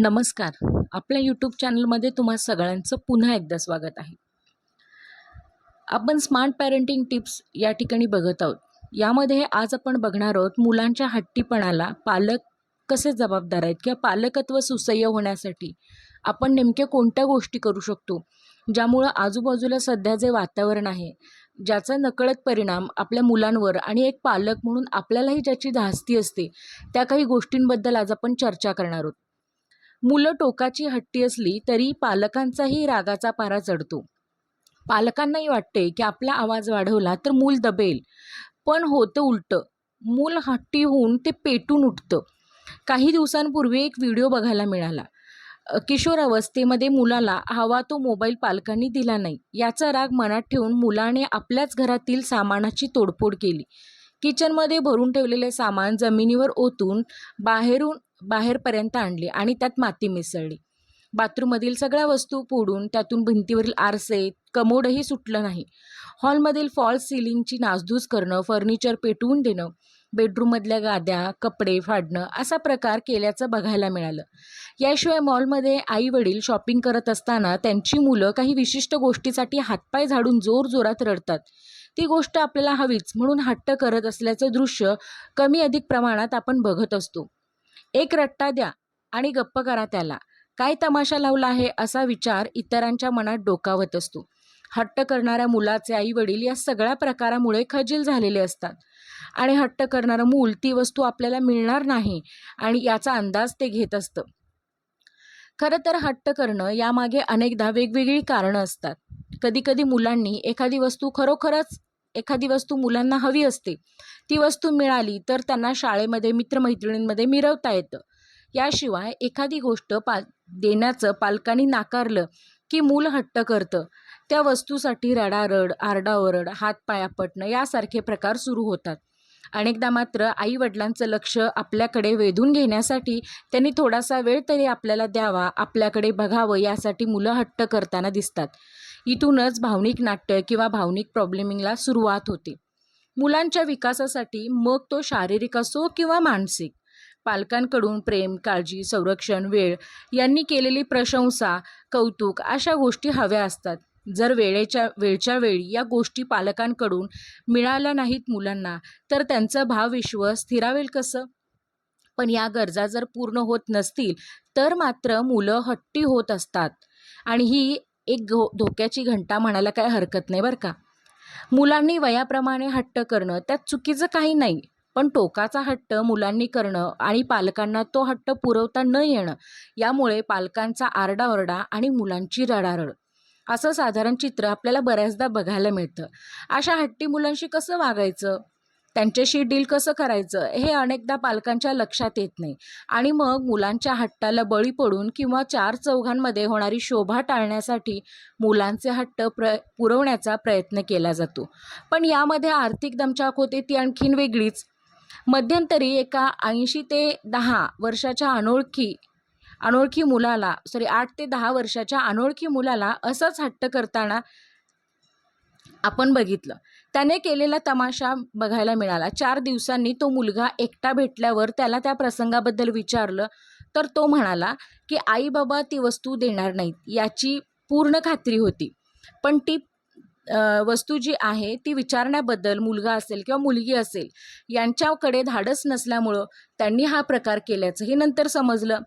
नमस्कार. आपल्या यूट्यूब चॅनलमध्ये तुम्हा सगळ्यांचं पुन्हा एकदा स्वागत आहे. आपण स्मार्ट पॅरेंटिंग टिप्स या ठिकाणी बघत आहोत. यामध्ये आज आपण बघणार आहोत मुलांच्या हट्टीपणाला पालक कसे जबाबदार आहेत किंवा पालकत्व सुसह्य होण्यासाठी आपण नेमक्या कोणत्या गोष्टी करू शकतो? ज्यामुळं आजूबाजूला सध्या जे वातावरण आहे ज्याचा नकळत परिणाम आपल्या मुलांवर आणि एक पालक म्हणून आपल्यालाही ज्याची धास्ती असते त्या काही गोष्टींबद्दल आज आपण चर्चा करणार आहोत. मुलं टोकाची हट्टी असली तरी पालकांचाही रागाचा पारा चढतो. पालकांनाही वाटते की आपला आवाज वाढवला तर मूल दबेल. पण होतं उलटं. मूल हट्टी होऊन ते पेटून उठतं. काही दिवसांपूर्वी एक व्हिडिओ बघायला मिळाला. किशोर अवस्थेमध्ये मुलाला हवा तो मोबाईल पालकांनी दिला नाही. याचा राग मनात ठेवून मुलाने आपल्याच घरातील सामानाची तोडफोड केली. किचनमध्ये भरून ठेवलेले सामान जमिनीवर ओतून बाहेरून बाहेरपर्यंत आणली आणि त्यात माती मिसळली. बाथरूममधील सगळ्या वस्तू फोडून त्यातून भिंतीवरील आरसे कमोडही सुटलं नाही. हॉलमधील फॉल्स सिलिंगची नासधूस करणं फर्निचर पेटवून देणं बेडरूममधल्या गाद्या कपडे फाडणं असा प्रकार केल्याचं बघायला मिळालं. याशिवाय मॉलमध्ये आई वडील शॉपिंग करत असताना त्यांची मुलं काही विशिष्ट गोष्टीसाठी हातपाय झाडून जोरजोरात रडतात. ती गोष्ट आपल्याला हवीच म्हणून हट्ट करत असल्याचं दृश्य कमी अधिक प्रमाणात आपण बघत असतो. एक रट्टा द्या आणि गप्प करा त्याला. काय तमाशा लावला आहे असा विचार इतरांच्या मनात डोकावत असतो. हट्ट करणाऱ्या मुलाचे आई वडील या सगळ्या प्रकारामुळे खजील झालेले असतात. आणि हट्ट करणारं मूल ती वस्तू आपल्याला मिळणार नाही आणि याचा अंदाज ते घेत असतं. खरं तर हट्ट करणं यामागे अनेकदा वेगवेगळी कारणं असतात. कधीकधी मुलांनी एखादी वस्तू खरोखरच एखादी वस्तू मुलांना हवी असते ती वस्तू मिळाली तर त्यांना शाळेमध्ये मित्रमैत्रिणींमध्ये मिरवता येतं. याशिवाय एखादी गोष्ट पाल देण्याचं पालकांनी नाकारलं की मूल हट्ट करतं त्या वस्तूसाठी रडारड आरडाओरड हातपाया पटणं यासारखे प्रकार सुरू होतात. अनेकदा मात्र आई वडिलांचं लक्ष आपल्याकडे वेधून घेण्यासाठी त्यांनी थोडासा वेळ तरी आपल्याला द्यावा आपल्याकडे बघावं यासाठी मुलं हट्ट करताना दिसतात. इथूनच भावनिक नाट्य किंवा भावनिक प्रॉब्लेमिंगला सुरुवात होते. मुलांच्या विकासासाठी मग तो शारीरिक असो किंवा मानसिक. पालकांकडून प्रेम काळजी संरक्षण वेळ यांनी केलेली प्रशंसा कौतुक अशा गोष्टी हव्या असतात. जर वेळेच्या वेळच्या वेळी या गोष्टी पालकांकडून मिळाल्या नाहीत मुलांना तर त्यांचं भावविश्व स्थिरावेल कसं? पण या गरजा जर पूर्ण होत नसतील तर मात्र मुलं हट्टी होत असतात. आणि ही एक घो धोक्याची घंटा म्हणायला काय हरकत नाही बरं का. मुलांनी वयाप्रमाणे हट्ट करणं त्यात चुकीचं काही नाही पण टोकाचा हट्ट मुलांनी करणं आणि पालकांना तो हट्ट पुरवता न येणं यामुळे पालकांचा आरडाओरडा आणि मुलांची रडारड. असं साधारण चित्र आपल्याला बऱ्याचदा बघायला मिळतं. अशा हट्टी मुलांशी कसं वागायचं? त्यांच्याशी डील कसं करायचं हे अनेकदा पालकांच्या लक्षात येत नाही. आणि मग मुलांच्या हट्टाला बळी पडून किंवा चार चौघांमध्ये होणारी शोभा टाळण्यासाठी मुलांचे हट्ट प्र पुरवण्याचा प्रयत्न केला जातो. पण यामध्ये आर्थिक दमछाक होते ती आणखीन वेगळीच. मध्यंतरी एका ऐंशी ते दहा वर्षाच्या अनोळखी अनोळखी मुलाला सॉरी आठ ते दहा वर्षाच्या अनोळखी मुलाला असंच हट्ट करताना आपण बघितलं. त्याने केलेला तमाशा बघायला मिळाला. चार दिवसांनी तो मुलगा एकटा भेटल्यावर त्याला त्या प्रसंगाबद्दल विचारलं तर तो म्हणाला की आई बाबा ती वस्तू देणार नाहीत. याची पूर्ण खात्री होती. पण ती वस्तू जी आहे ती विचारण्याबद्दल मुलगा असेल किंवा मुलगी असेल यांच्याकडे धाडस नसल्यामुळं त्यांनी हा प्रकार केल्याचंही नंतर समजलं.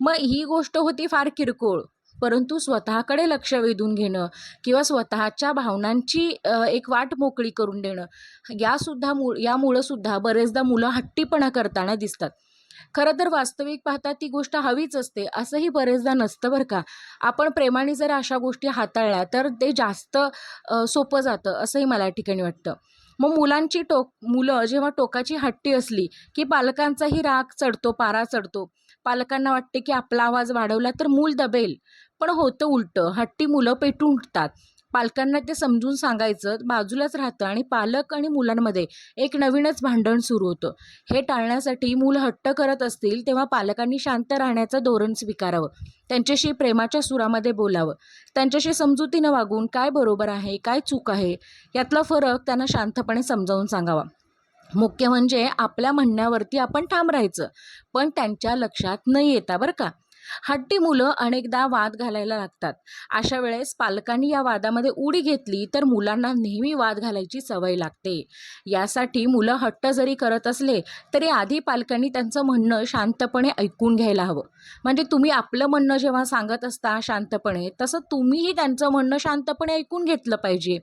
मग ही गोष्ट होती फार किरकोळ. परंतु स्वतःकडे लक्ष वेधून घेणं किंवा स्वतःच्या भावनांची एक वाट मोकळी करून देणं यासुद्धा मु यामुळं सुद्धा बरेचदा मुलं हट्टीपणा करताना दिसतात. खरं तर वास्तविक पाहता ती गोष्ट हवीच असते असंही बरेचदा नसतं बरं का. आपण प्रेमाने जर अशा गोष्टी हाताळल्या तर ते जास्त सोपं जातं असंही मला ठिकाणी वाटतं. मग मुलांची टोक मुलं जेव्हा टोकाची हट्टी असली की पालकांचाही राग चढतो पारा चढतो पालकांना वाटते की आपला आवाज वाढवला तर मूल दबेल. पण होतं उलटं. हट्टी मुलं पेटून उठतात. पालकांना ते समजून सांगायचं बाजूलाच राहतं आणि पालक आणि मुलांमध्ये एक नवीनच भांडण सुरू होतं. हे टाळण्यासाठी मूल हट्ट करत असतील तेव्हा पालकांनी शांत राहण्याचं धोरण स्वीकारावं. त्यांच्याशी प्रेमाच्या सुरामध्ये बोलावं. त्यांच्याशी समजुतीनं वागून काय बरोबर आहे काय चूक आहे यातला फरक त्यांना शांतपणे समजावून सांगावा. मुख्य म्हणजे आपल्या म्हणण्यावरती आपण ठाम राहायचं पण त्यांच्या लक्षात न येता बरं का? हट्टी मुलं अनेकदा वाद घालायला लागतात. अशा वेळेस पालकांनी या वादामध्ये उडी घेतली तर मुलांना नेहमी वाद घालायची सवय लागते. यासाठी मुलं हट्ट जरी करत असले तरी आधी पालकांनी त्यांचं म्हणणं शांतपणे ऐकून घ्यायला हवं. म्हणजे तुम्ही आपलं म्हणणं जेव्हा सांगत असता शांतपणे तसं तुम्हीही त्यांचं म्हणणं शांतपणे ऐकून घेतलं पाहिजे.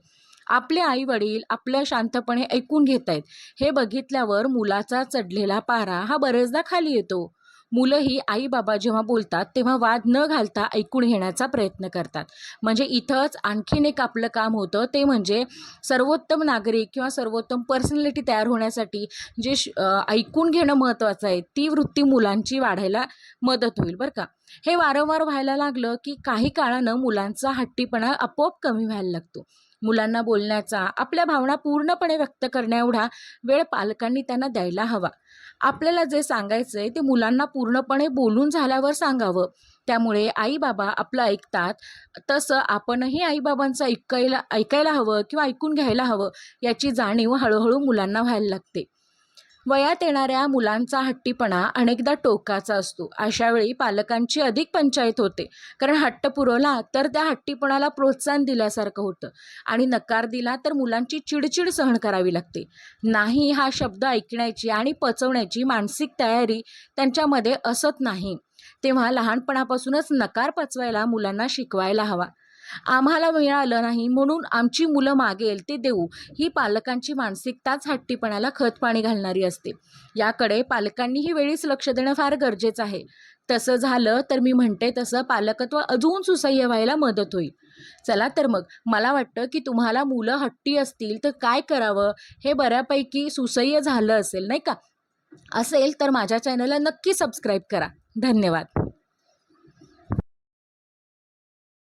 आपले आई वडील आपलं शांतपणे ऐकून घेत आहेत हे बघितल्यावर मुलाचा चढलेला पारा हा बरेचदा खाली येतो. मुलंही आई बाबा जेव्हा बोलतात तेव्हा वाद न घालता ऐकून घेण्याचा प्रयत्न करतात. म्हणजे इथंच आणखीन एक आपलं काम होतं ते म्हणजे सर्वोत्तम नागरिक किंवा सर्वोत्तम पर्सनॅलिटी तयार होण्यासाठी जे श- ऐकून घेणं महत्त्वाचं आहे ती वृत्ती मुलांची वाढायला मदत होईल बरं का. हे वारंवार व्हायला लागलं की काही काळानं मुलांचा हट्टीपणा आपोआप कमी व्हायला लागतो. मुलांना बोलण्याचा आपल्या भावना पूर्णपणे व्यक्त करण्याएवढा वेळ पालकांनी त्यांना द्यायला हवा. आपल्याला जे सांगायचं आहे ते मुलांना पूर्णपणे बोलून झाल्यावर सांगावं. त्यामुळे आईबाबा आपलं ऐकतात तसं आपणही आईबाबांचं ऐकायला ऐकायला हवं किंवा ऐकून घ्यायला हवं याची जाणीव हळूहळू मुलांना व्हायला लागते. वयात येणाऱ्या मुलांचा हट्टीपणा अनेकदा टोकाचा असतो. अशावेळी पालकांची अधिक पंचायत होते. कारण हट्ट पुरवला तर त्या हट्टीपणाला प्रोत्साहन दिल्यासारखं होतं. आणि नकार दिला तर मुलांची चिडचिड सहन करावी लागते. नाही हा शब्द ऐकण्याची आणि पचवण्याची मानसिक तयारी त्यांच्यामध्ये असत नाही. तेव्हा लहानपणापासूनच नकार पचवायला मुलांना शिकवायला हवा. आम्हाला मिळालं नाही म्हणून आमची मुलं मागेल ते देऊ. ही पालकांची मानसिकताच हट्टीपणाला खत पाणी घालणारी असते. याकडे पालकांनीही वेळीच लक्ष देणं फार गरजेचं आहे. तसं झालं तर मी म्हणते तसं पालकत्व अजून सुसह्य व्हायला मदत होईल. चला तर मग मला वाटतं की तुम्हाला मुलं हट्टी असतील तर काय करावं? हे बऱ्यापैकी सुसह्य झालं असेल नाही का? असेल तर माझ्या चॅनलला नक्की सबस्क्राईब करा. धन्यवाद.